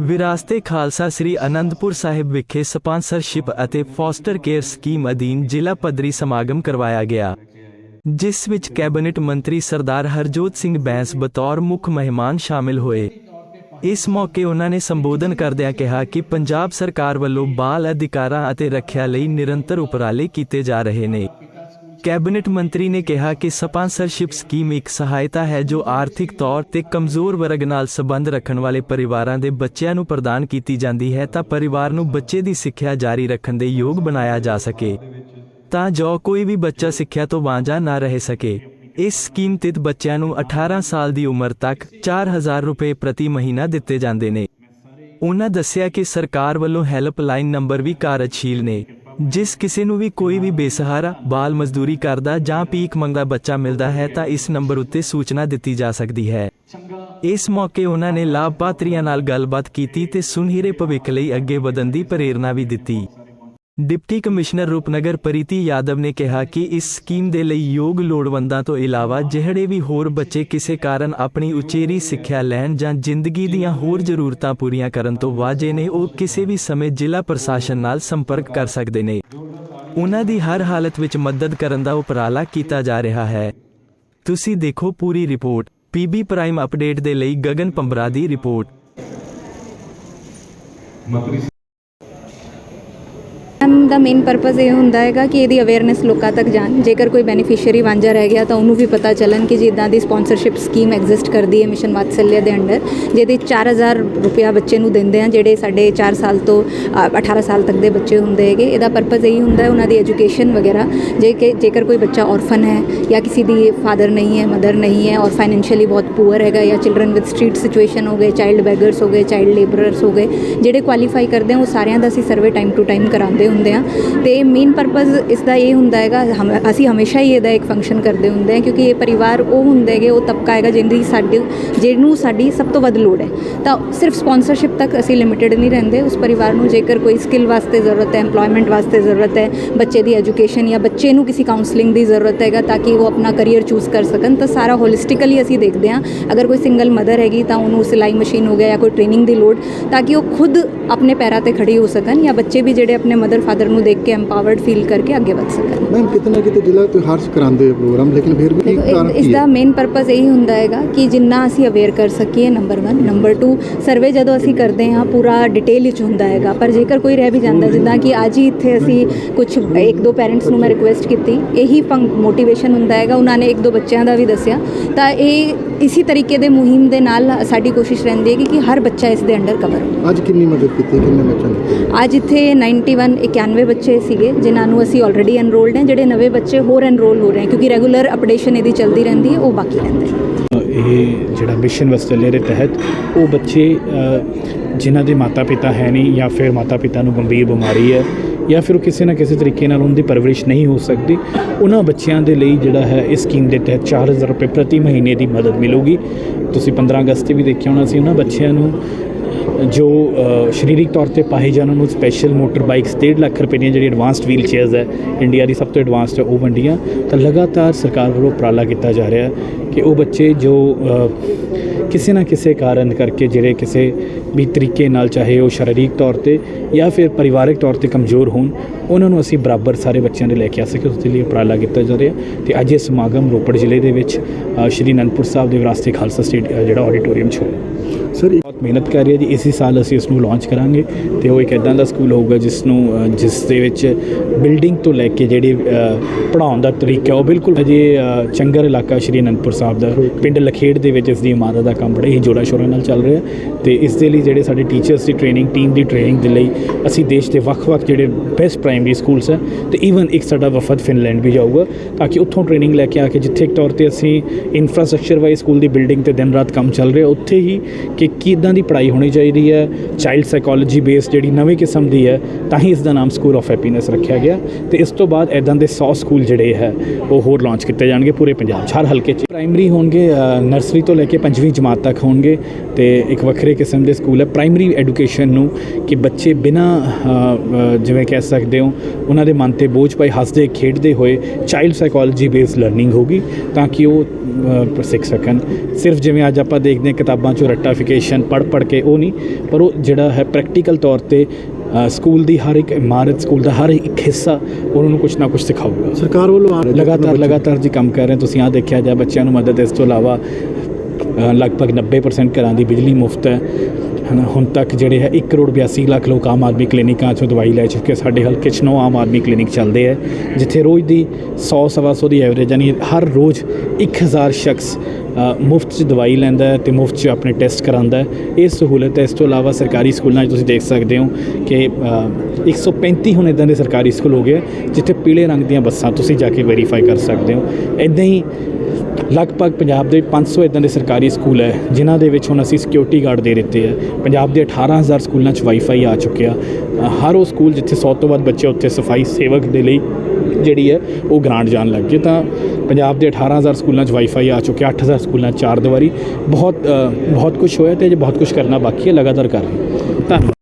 ਵਿਰਾਸਤੇ ਖਾਲਸਾ ਸ੍ਰੀ ਅਨੰਦਪੁਰ ਸਾਹਿਬ ਵਿਖੇ ਸਪਾਂਸਰਸ਼ਿਪ ਅਤੇ foster care scheme ਅਧੀਨ ਜ਼ਿਲ੍ਹਾ ਪੱਧਰੀ ਸਮਾਗਮ ਕਰਵਾਇਆ ਗਿਆ, ਜਿਸ ਵਿੱਚ ਕੈਬਨਿਟ ਮੰਤਰੀ ਸਰਦਾਰ ਹਰਜੋਤ ਸਿੰਘ ਬੈਂਸ ਬਤੌਰ ਮੁੱਖ ਮਹਿਮਾਨ ਸ਼ਾਮਿਲ ਹੋਏ। ਇਸ ਮੌਕੇ ਉਹਨਾਂ ਨੇ ਸੰਬੋਧਨ ਕਰਦਿਆਂ ਕਿਹਾ ਕਿ ਪੰਜਾਬ ਸਰਕਾਰ ਵੱਲੋਂ ਬਾਲ ਅਧਿਕਾਰਾਂ ਅਤੇ ਰੱਖਿਆ ਲਈ ਨਿਰੰਤਰ ਉਪਰਾਲੇ ਕੀਤੇ ਜਾ ਰਹੇ ਨੇ। ਕੈਬਨਿਟ ਮੰਤਰੀ ਨੇ ਕਿਹਾ ਕਿ ਸਪਾਂਸਰਸ਼ਿਪ ਸਕੀਮ ਇੱਕ ਸਹਾਇਤਾ ਹੈ ਜੋ ਆਰਥਿਕ ਤੌਰ ਤੇ ਕਮਜ਼ੋਰ ਵਰਗ ਨਾਲ ਸੰਬੰਧ ਰੱਖਣ ਵਾਲੇ ਪਰਿਵਾਰਾਂ ਦੇ ਬੱਚਿਆਂ ਨੂੰ ਪ੍ਰਦਾਨ ਕੀਤੀ ਜਾਂਦੀ ਹੈ ਤਾਂ ਪਰਿਵਾਰ ਨੂੰ ਬੱਚੇ ਦੀ ਸਿੱਖਿਆ ਜਾਰੀ ਰੱਖਣ ਦੇ ਯੋਗ ਬਣਾਇਆ ਜਾ ਸਕੇ। ਤਾਂ ਜੋ ਕੋਈ ਵੀ ਬੱਚਾ ਸਿੱਖਿਆ ਤੋਂ ਵਾਂਝਾ ਨਾ ਰਹਿ ਸਕੇ। ਇਸ ਸਕੀਮ ਤਹਿਤ ਬੱਚਿਆਂ ਨੂੰ 18 ਸਾਲ ਦੀ ਉਮਰ ਤੱਕ 4000 ਰੁਪਏ ਪ੍ਰਤੀ ਮਹੀਨਾ ਦਿੱਤੇ ਜਾਂਦੇ ਨੇ। ਉਹਨਾਂ ਦੱਸਿਆ ਕਿ ਸਰਕਾਰ ਵੱਲੋਂ ਹੈਲਪਲਾਈਨ ਨੰਬਰ ਵੀ ਕਾਰਜਸ਼ੀਲ ਨੇ। ਜਿਸ ਕਿਸੇ ਨੂੰ ਵੀ ਕੋਈ ਵੀ ਬੇਸਹਾਰਾ, ਬਾਲ ਮਜ਼ਦੂਰੀ ਕਰਦਾ ਜਾਂ ਪੀਕ ਮੰਗਦਾ ਬੱਚਾ ਮਿਲਦਾ ਹੈ ਤਾਂ ਇਸ ਨੰਬਰ ਉੱਤੇ ਸੂਚਨਾ ਦਿੱਤੀ ਜਾ ਸਕਦੀ ਹੈ। ਇਸ ਮੌਕੇ ਉਹਨਾਂ ਨੇ ਲਾਭਪਾਤਰੀਆਂ ਨਾਲ ਗੱਲਬਾਤ ਕੀਤੀ ਤੇ ਸੁਨਹਿਰੇ ਭਵਿੱਖ ਲਈ ਅੱਗੇ ਵਧਣ ਦੀ ਪ੍ਰੇਰਣਾ ਵੀ ਦਿੱਤੀ। ਡਿਪਟੀ ਕਮਿਸ਼ਨਰ ਰੂਪਨਗਰ ਪ੍ਰੀਤੀ ਯਾਦਵ ਨੇ ਕਿਹਾ ਕਿ ਇਸ ਸਕੀਮ ਦੇ ਲਈ ਯੋਗ ਲੋੜਵੰਦਾਂ ਤੋਂ ਇਲਾਵਾ ਜਿਹੜੇ ਵੀ ਹੋਰ ਬੱਚੇ ਕਿਸੇ ਕਾਰਨ ਆਪਣੀ ਉਚੇਰੀ ਸਿੱਖਿਆ ਲੈਣ ਜਾਂ ਜ਼ਿੰਦਗੀ ਦੀਆਂ ਹੋਰ ਜ਼ਰੂਰਤਾਂ ਪੂਰੀਆਂ ਕਰਨ ਤੋਂ ਵਾਜੇ ਨੇ, ਉਹ ਕਿਸੇ ਵੀ ਸਮੇਂ ਜ਼ਿਲ੍ਹਾ ਪ੍ਰਸ਼ਾਸਨ ਨਾਲ ਸੰਪਰਕ ਕਰ ਸਕਦੇ ਨੇ। ਉਹਨਾਂ ਦੀ ਹਰ ਹਾਲਤ ਵਿੱਚ ਮਦਦ ਕਰਨ ਦਾ ਉਪਰਾਲਾ ਕੀਤਾ ਜਾ ਰਿਹਾ ਹੈ। ਤੁਸੀਂ ਦੇਖੋ ਪੂਰੀ ਰਿਪੋਰਟ। ਪੀਬੀ ਪ੍ਰਾਈਮ ਅਪਡੇਟ ਦੇ ਲਈ ਗਗਨ ਪੰਬਰਾ ਦੀ ਰਿਪੋਰਟ। ਐਮ ਇਹਦਾ ਮੇਨ ਪਰਪਸ ਇਹ ਹੁੰਦਾ ਹੈਗਾ ਕਿ ਇਹਦੀ ਅਵੇਅਰਨੈਸ ਲੋਕਾਂ ਤੱਕ ਜਾਣ। ਜੇਕਰ ਕੋਈ ਬੈਨੀਫੀਸ਼ੀਅਰੀ ਵਾਂਝਾ ਰਹਿ ਗਿਆ ਤਾਂ ਉਹਨੂੰ ਵੀ ਪਤਾ ਚੱਲਣ ਕਿ ਜਿੱਦਾਂ ਦੀ ਸਪਾਂਸਰਸ਼ਿਪ ਸਕੀਮ ਐਗਜ਼ਿਸਟ ਕਰਦੀ ਹੈ ਮਿਸ਼ਨ ਵਾਤਸਲਿਆ ਦੇ ਅੰਡਰ, ਜਿਹਦੇ 4000 ਰੁਪਿਆ ਬੱਚੇ ਨੂੰ ਦਿੰਦੇ ਆ, ਜਿਹੜੇ ਸਾਡੇ 4 ਸਾਲ ਤੋਂ 18 ਸਾਲ ਤੱਕ ਦੇ ਬੱਚੇ ਹੁੰਦੇ ਹੈਗੇ, ਇਹਦਾ ਪਰਪਸ ਇਹੀ ਹੁੰਦਾ ਹੈ, ਉਹਨਾਂ ਦੀ ਐਜੂਕੇਸ਼ਨ ਵਗੈਰਾ। ਜੇ ਕਿ, ਜੇਕਰ ਕੋਈ ਬੱਚਾ ਔਰਫਨ ਹੈ ਜਾਂ ਕਿਸੇ ਦੀ ਫਾਦਰ ਨਹੀਂ ਹੈ ਮਦਰ ਨਹੀਂ ਹੈ ਔਰ ਫਾਈਨੈਂਸ਼ੀਅਲੀ ਬਹੁਤ ਪੂਅਰ ਹੈਗਾ ਜਾਂ ਚਿਲड्रन ਵਿਦ ਸਟਰੀਟ ਸਿਚੁਏਸ਼ਨ ਹੋ ਗਏ ਚਾਈਲਡ ਬੈਗਰਸ ਹੋ ਗਏ ਚਾਈਲਡ ਲੇਬਰਰਸ ਹੋ ਗਏ, ਜਿਹੜੇ ਕੁਆਲੀਫਾਈ ਕਰਦੇ ਆ, ਉਹ ਸਾਰਿਆਂ ਦਾ ਅਸੀਂ ਸਰਵੇ ਟਾਈਮ ਟੂ ਟਾਈਮ ਕਰਾਉਂਦੇ ਹੁੰਦੇ ਆ। ਤੇ ਮੇਨ ਪਰਪਸ ਇਸ ਦਾ ਇਹ ਹੁੰਦਾ ਹੈਗਾ, ਹਮ- ਅਸੀਂ ਹਮੇਸ਼ਾ ਹੀ ਇਹਦਾ ਇੱਕ ਫੰਕਸ਼ਨ ਕਰਦੇ ਹੁੰਦੇ ਹਾਂ, ਕਿਉਂਕਿ ਇਹ ਪਰਿਵਾਰ ਉਹ ਹੁੰਦੇ ਹੈਗੇ, ਉਹ ਤਬਕਾ ਹੈਗਾ ਜਿਹਦੀ ਸਾਡੇ, ਜਿਹਨੂੰ ਸਾਡੀ ਸਭ ਤੋਂ ਵੱਧ ਲੋੜ ਹੈ। ਤਾਂ ਸਿਰਫ ਸਪਾਂਸਰਸ਼ਿਪ ਤੱਕ ਅਸੀਂ ਲਿਮਿਟਿਡ ਨਹੀਂ ਰਹਿੰਦੇ, ਉਸ ਪਰਿਵਾਰ ਨੂੰ ਜੇਕਰ ਕੋਈ ਸਕਿੱਲ ਵਾਸਤੇ ਜ਼ਰੂਰਤ ਹੈ, EMPLOYMENT ਵਾਸਤੇ ਜ਼ਰੂਰਤ ਹੈ, ਬੱਚੇ ਦੀ ਐਜੂਕੇਸ਼ਨ ਜਾਂ ਬੱਚੇ ਨੂੰ ਕਿਸੇ ਕਾਉਂਸਲਿੰਗ ਦੀ ਜ਼ਰੂਰਤ ਹੈਗਾ ਤਾਂ ਕਿ ਉਹ ਆਪਣਾ ਕੈਰੀਅਰ ਚੂਜ਼ ਕਰ ਸਕਣ, ਤਾਂ ਸਾਰਾ ਹੋਲਿਸਟਿਕਲੀ ਅਸੀਂ ਦੇਖਦੇ ਹਾਂ। ਅਗਰ ਕੋਈ ਸਿੰਗਲ ਮਦਰ ਹੈਗੀ ਤਾਂ ਉਹਨੂੰ ਸਿਲਾਈ ਮਸ਼ੀਨ ਹੋ ਗਿਆ ਜਾਂ ਕੋਈ ਟ੍ਰੇਨਿੰਗ ਦੀ ਲੋੜ, ਤਾਂ ਕਿ ਉਹ ਖੁਦ ਆਪਣੇ ਪੈਰਾਂ ਤੇ ਖੜੀ ਹੋ ਸਕਣ ਜਾਂ ਬੱਚੇ ਵੀ ਜਿਹੜੇ ਆਪਣੇ ਮਦਰ ਫਾਦਰ ਨੂੰ ਦੇਖ ਕੇ ਐਮਪਾਵਰਡ ਫੀਲ ਕਰਕੇ ਅੱਗੇ ਵਧ ਸਕਣ। ਮੈਮ ਕਿਤੇ ਨਾ ਕਿਤੇ ਜ਼ਿਲ੍ਹਾ ਤਿਉਹਾਰ ਕਰਾਉਂਦੇ ਹੋ ਪ੍ਰੋਗਰਾਮ ਲੇਕਿਨ ਫਿਰ ਵੀ ਕੀ ਕਾਰਨ ਇਸ- ਇਸ ਕੀ ਦਾ ਮੇਨ ਪਰਪਸ ਇਹੀ ਹੁੰਦਾ ਹੈਗਾ ਕਿ ਜਿੰਨਾ ਅਸੀਂ ਅਵੇਅਰ ਕਰ ਸਕੀਏ ਨੰਬਰ 1 ਨੰਬਰ 2 ਸਰਵੇ ਜਦੋਂ ਅਸੀਂ ਕਰਦੇ ਹਾਂ ਪੂਰਾ ਡਿਟੇਲ ਵਿੱਚ ਹੁੰਦਾ ਹੈਗਾ ਪਰ ਜੇਕਰ ਕੋਈ ਰਹਿ ਵੀ ਜਾਂਦਾ ਜਿੱਦਾਂ ਕਿ ਅੱਜ ਹੀ ਇੱਥੇ ਅਸੀਂ ਕੁਝ ਇੱਕ ਦੋ ਪੈਰੈਂਟਸ ਨੂੰ ਮੈਂ ਰਿਕੁਐਸਟ ਕੀਤੀ ਇਹੀ ਮੋਟੀਵੇਸ਼ਨ ਹੁੰਦਾ ਹੈਗਾ ਉਹਨਾਂ ਨੇ ਇੱਕ ਦੋ ਬੱਚਿਆਂ ਦਾ ਵੀ ਦੱਸਿਆ ਤਾਂ ਇਹ ਇਸੇ ਤਰੀਕੇ ਦੇ ਮੁਹਿੰਮ ਦੇ ਨਾਲ ਸਾਡੀ ਕੋਸ਼ਿਸ਼ ਰਹਿੰਦੀ ਹੈ ਕਿ ਹਰ ਬੱਚਾ ਇਸ ਦੇ ਅੰਡਰ ਕਵਰ ਹੋ ਅੱਜ ਕਿੰਨੀ ਮਦਦ ਕੀਤੀ ਕਿੰਨੇ ਬੱਚਿਆਂ ਨੇ ਅੱਜ ਇੱਥੇ 91 91 ਬੱਚੇ ਸੀਗੇ ਜਿਨ੍ਹਾਂ ਨੂੰ ਅਸੀਂ ਆਲਰੇਡੀ ਐਨਰੋਲਡ ਹਾਂ ਜਿਹੜੇ ਨਵੇਂ ਬੱਚੇ ਹੋਰ ਐਨਰੋਲ ਹੋ ਰਹੇ ਹਨ ਕਿਉਂਕਿ ਰੈਗੂਲਰ ਅਪਡੇਸ਼ਨ ਇਹਦੀ ਚੱਲਦੀ ਰਹਿੰਦੀ ਹੈ ਉਹ ਬਾਕੀ ਰਹਿੰਦੇ ਨੇ। ਇਹ ਜਿਹੜਾ ਮਿਸ਼ਨ ਵਸਤਲੇ ਦੇ ਤਹਿਤ ਉਹ ਬੱਚੇ ਅ, ਜਿਨ੍ਹਾਂ ਦੇ ਮਾਤਾ ਪਿਤਾ ਹੈ ਨਹੀਂ ਜਾਂ ਫਿਰ ਮਾਤਾ ਪਿਤਾ ਨੂੰ ਗੰਭੀਰ ਬਿਮਾਰੀ ਹੈ ਜਾਂ ਫਿਰ ਉਹ ਕਿਸੇ ਨਾ ਕਿਸੇ ਤਰੀਕੇ ਨਾਲ ਉਹਨਾਂ ਦੀ ਪਰਵਰਿਸ਼ ਨਹੀਂ ਹੋ ਸਕਦੀ ਉਹਨਾਂ ਬੱਚਿਆਂ ਦੇ ਲਈ ਜਿਹੜਾ ਹੈ ਇਸ ਸਕੀਮ ਦੇ ਤਹਿਤ 4000 ਰੁਪਏ ਪ੍ਰਤੀ ਮਹੀਨੇ ਦੀ ਮਦਦ ਮਿਲੂਗੀ। ਤੁਸੀਂ 15 ਅਗਸਤ ਤੇ ਵੀ ਦੇਖਿਆ ਹੋਣਾ ਸੀ ਉਹਨਾਂ ਬੱਚਿਆਂ ਨੂੰ ਜੋ ਸਰੀਰਕ ਤੌਰ ਤੇ ਪਾਏ ਜਾਣ ਨੂੰ ਸਪੈਸ਼ਲ ਮੋਟਰ ਬਾਈਕਸ 1.5 ਲੱਖ ਰੁਪਏ ਦੀਆਂ ਜਿਹੜੀ ਐਡਵਾਂਸਡ ਵੀਲ ਚੇਅਰਸ ਹੈ ਇੰਡੀਆ ਦੀ ਸਭ ਤੋਂ ਐਡਵਾਂਸਡ ਹੈ ਉਹ ਵੰਡੀਆਂ। ਤਾਂ ਲਗਾਤਾਰ ਸਰਕਾਰ ਵੱਲੋਂ ਉਪਰਾਲਾ ਕੀਤਾ ਜਾ ਰਿਹਾ ਕਿ ਉਹ ਬੱਚੇ ਜੋ ਕਿਸੇ ਨਾ ਕਿਸੇ ਕਾਰਨ ਕਰਕੇ ਜਿਹੜੇ ਕਿਸੇ ਵੀ ਤਰੀਕੇ ਨਾਲ ਚਾਹੇ ਉਹ ਸਰੀਰਕ ਤੌਰ ਤੇ ਜਾਂ ਫਿਰ ਪਰਿਵਾਰਕ ਤੌਰ ਤੇ ਕਮਜ਼ੋਰ ਹੋਣ ਉਹਨਾਂ ਨੂੰ ਅਸੀਂ ਬਰਾਬਰ ਸਾਰੇ ਬੱਚਿਆਂ ਦੇ ਲੈ ਕੇ ਆ ਸਕੇ ਉਸ ਦੇ ਲਈ ਉਪਰਾਲਾ ਕੀਤਾ ਜਾ ਰਿਹਾ। ਤੇ ਅੱਜ ਇਹ ਸਮਾਗਮ ਰੋਪੜ ਜ਼ਿਲ੍ਹੇ ਦੇ ਵਿੱਚ ਸ਼੍ਰੀ ਅਨੰਦਪੁਰ ਸਾਹਿਬ ਦੇ ਵਿਰਾਸਤੇ ਖਾਲਸਾ ਸਟੇਟ ਜਿਹੜਾ ਆਡੀਟੋਰੀਅਮ 'ਚ ਹੋਇਆ ਸਰ ਬਹੁਤ ਮਿਹਨਤ ਕਰ ਰਹੀ ਹੈ ਜੀ ਇਸੇ ਸਾਲ ਅਸੀਂ ਇਸ ਨੂੰ ਲਾਂਚ ਕਰਾਂਗੇ ਤੇ ਉਹ ਇੱਕ ਇਦਾਂ ਦਾ ਸਕੂਲ ਹੋਊਗਾ ਜਿਸ ਨੂੰ ਜਿਸ ਦੇ ਵਿੱਚ ਬਿਲਡਿੰਗ ਤੋਂ ਲੈ ਕੇ ਜਿਹੜੀ ਪੜਾਉਣ ਦਾ ਤਰੀਕਾ ਉਹ ਬਿਲਕੁਲ ਅਜੇ ਚੰਗਰ ਇਲਾਕਾ ਸ਼੍ਰੀ ਅਨੰਦਪੁਰ ਸਾਹਿਬ ਦਾ ਪਿੰਡ ਲਖੇੜ ਦੇ ਵਿੱਚ ਇਸ ਦੀ ਇਮਾਰਤ ਦਾ ਕੰਮ ਬੜੇ ਹੀ ਜੋੜਾ ਸ਼ੋਰਾਂ ਨਾਲ ਚੱਲ ਰਿਹਾ ਤੇ ਇਸ ਦੇ ਲਈ ਜਿਹੜੇ ਸਾਡੇ ਟੀਚਰਸ ਦੀ ਟ੍ਰੇਨਿੰਗ ਟੀਮ ਦੀ ਟ੍ਰੇਨਿੰਗ ਦੇ ਲਈ ਅਸੀਂ ਦੇਸ਼ ਦੇ ਵੱਖ-ਵੱਖ ਜਿਹੜੇ ਬੈਸਟ ਪ੍ਰਾਇਮਰੀ ਸਕੂਲਸ ਹੈ ਤੇ ਈਵਨ ਇੱਕ ਸਾਡਾ ਵਫਦ ਫਿਨਲੈਂਡ ਵੀ ਜਾਊਗਾ ਤਾਂ ਕਿ ਉੱਥੋਂ ਟ੍ਰੇਨਿੰਗ ਲੈ ਕੇ ਆ ਕੇ ਜਿੱਥੇ ਇੱਕ ਤੌਰ ਤੇ ਅਸੀਂ ਇਨਫਰਾਸਟ੍ਰਕਚਰ ਵਾਈਜ਼ ਸਕੂਲ ਦੀ ਬਿਲਡਿੰਗ ਤੇ ਦਿਨ ਰਾਤ ਕੰਮ ਚੱਲ ਰਿਹਾ, ਉੱਥੇ ਹੀ ਕਿ ਕਿੱਦਾਂ ਦੀ ਪੜ੍ਹਾਈ ਹੋਣੀ ਚਾਹੀਦੀ ਹੈ ਚਾਈਲਡ ਸਾਈਕੋਲੋਜੀ ਬੇਸ ਜਿਹੜੀ ਨਵੀਂ ਕਿਸਮ ਦੀ ਹੈ, ਤਾਂ ਹੀ ਇਸ ਦਾ ਨਾਮ ਸਕੂਲ ਆਫ ਹੈਪੀਨੈਸ ਰੱਖਿਆ ਗਿਆ ਤੇ ਇਸ ਤੋਂ ਬਾਅਦ ਐਦਾਂ ਦੇ 100 ਸਕੂਲ ਜਿਹੜੇ ਹੈ, ਉਹ ਹੋਰ ਲਾਂਚ ਕੀਤੇ ਜਾਣਗੇ ਪੂਰੇ ਪੰਜਾਬ 'ਚ। ਹਰ ਹਲਕੇ 'ਚ ਪ੍ਰਾਇਮਰੀ ਹੋਣਗੇ ਨਰਸਰੀ ਤੋਂ ਲੈ ਕੇ ਪੰਜਵੀਂ ਜਮਾਤ ਤੱਕ ਹੋਣਗੇ ਤੇ ਇੱਕ ਵੱਖਰੇ ਕਿਸਮ ਦੇ ਸਕੂਲ ਹੈ। ਪ੍ਰਾਇਮਰੀ ਐਜੂਕੇਸ਼ਨ ਨੂੰ ਕਿ ਬੱਚੇ ਬਿਨਾ ਜਿਵੇਂ ਕਹਿ ਸਕਦੇ ਹੋ ਉਹਨਾਂ ਦੇ ਮਨ ਤੇ ਬੋਝ ਪਾਈ ਹੱਸਦੇ ਖੇਡਦੇ ਹੋਏ ਚਾਈਲਡ ਸਾਈਕੋਲੋਜੀ ਬੇਸਡ ਲਰਨਿੰਗ ਹੋਗੀ ਤਾਂ ਕਿ ਉਹ ਸਿੱਖ ਸਕਣ। ਸਿਰਫ ਜਿਵੇਂ ਅੱਜ ਆਪਾਂ ਦੇਖਦੇ ਹਾਂ ਕਿਤਾਬਾਂ 'ਚੋਂ ਰੱਟਾਫਿਕੇਸ਼ਨ ਪੜ੍ਹ ਪੜ੍ਹ ਕੇ ਉਹ ਨਹੀਂ ਪਰ ਉਹ ਜਿਹੜਾ ਹੈ ਪ੍ਰੈਕਟੀਕਲ ਤੌਰ ਤੇ ਸਕੂਲ ਦੀ ਹਰ ਇੱਕ ਇਮਾਰਤ ਸਕੂਲ ਦਾ ਹਰ ਇੱਕ ਹਿੱਸਾ ਉਹਨਾਂ ਨੂੰ ਕੁਝ ਨਾ ਕੁਝ ਸਿਖਾਊਗਾ। ਸਰਕਾਰ ਵੱਲੋਂ ਲਗਾਤਾਰ ਲਗਾਤਾਰ ਜੀ ਕੰਮ ਕਰ ਰਹੇ। ਤੁਸੀਂ ਆ ਦੇਖਿਆ ਜਾ ਬੱਚਿਆਂ ਨੂੰ ਮਦਦ ਇਸ ਤੋਂ ਇਲਾਵਾ ਲਗਭਗ 90% ਘਰਾਂ ਦੀ ਬਿਜਲੀ ਮੁਫਤ ਹੈ। ਹਨਾ ਹੁਣ ਤੱਕ ਜਿਹੜੇ ਹੈ 1 ਕਰੋੜ 82 ਲੱਖ ਲੋਕ ਆਮ ਆਦਮੀ ਕਲੀਨਿਕਾਂ 'ਚੋਂ ਦਵਾਈ ਲੈ ਚੁੱਕੇ ਸਾਡੇ ਹਲਕੇ 'ਚ ਨੌ ਆਮ ਆਦਮੀ ਕਲੀਨਿਕ ਚੱਲਦੇ ਹੈ ਜਿੱਥੇ ਰੋਜ਼ ਦੀ 100 ਸਵਾ ਸੌ ਦੀ ਐਵਰੇਜ ਯਾਨੀ ਹਰ ਰੋਜ਼ 1000 ਸ਼ਖਸ ਮੁਫਤ 'ਚ ਦਵਾਈ ਲੈਂਦਾ ਹੈ ਤੇ ਮੁਫਤ 'ਚ ਆਪਣੇ ਟੈਸਟ ਕਰਾਉਂਦਾ ਇਹ ਸਹੂਲਤ ਹੈ। ਇਸ ਤੋਂ ਇਲਾਵਾ ਸਰਕਾਰੀ ਸਕੂਲਾਂ 'ਚ ਤੁਸੀਂ ਦੇਖ ਸਕਦੇ ਹੋ ਕਿ ਅ, 135 ਹੁਣ ਇਦਾਂ ਦੇ ਸਰਕਾਰੀ ਸਕੂਲ ਹੋ ਗਏ ਜਿੱਥੇ ਪੀਲੇ ਰੰਗ ਦੀਆਂ ਬੱਸਾਂ ਤੁਸੀਂ ਜਾ ਕੇ ਵੈਰੀਫਾਈ ਕਰ ਸਕਦੇ ਹੋ। ਇਦਾਂ ਹੀ ਲਗਭਗ ਪੰਜਾਬ ਦੇ 500 ਇਦਾਂ ਦੇ ਸਰਕਾਰੀ ਸਕੂਲ ਹੈ, ਜਿਨ੍ਹਾਂ ਦੇ ਵਿੱਚ ਹੁਣ ਅਸੀਂ ਸਿਕਿਉਰਿਟੀ ਗਾਰਡ ਦੇ ਦਿੱਤੇ ਹੈ। ਪੰਜਾਬ ਦੇ 18000 ਸਕੂਲਾਂ 'ਚ ਵਾਈਫਾਈ ਆ ਚੁੱਕਿਆ ਹਰ ਉਹ ਸਕੂਲ ਜਿੱਥੇ 100 ਤੋਂ ਵੱਧ ਬੱਚੇ ਉੱਥੇ ਸਫ਼ਾਈ ਸੇਵਕ ਦੇ ਲਈ ਜਿਹੜੀ ਹੈ, ਉਹ ਗ੍ਰਾਂਟ ਜਾਣ ਲੱਗ ਗਈ ਤਾਂ ਪੰਜਾਬ ਦੇ 18000 ਸਕੂਲਾਂ 'ਚ ਵਾਈਫਾਈ ਆ ਚੁੱਕਿਆ 8000 ਸਕੂਲਾਂ 'ਚ ਚਾਰ ਦੀਵਾਰੀ। ਬਹੁਤ ਬਹੁਤ ਕੁਝ ਹੋਇਆ ਤੇ ਅਜੇ ਬਹੁਤ ਕੁਝ ਕਰਨਾ ਬਾਕੀ ਹੈ, ਲਗਾਤਾਰ ਕਰ ਰਹੇ ਧੰਨਵਾਦ।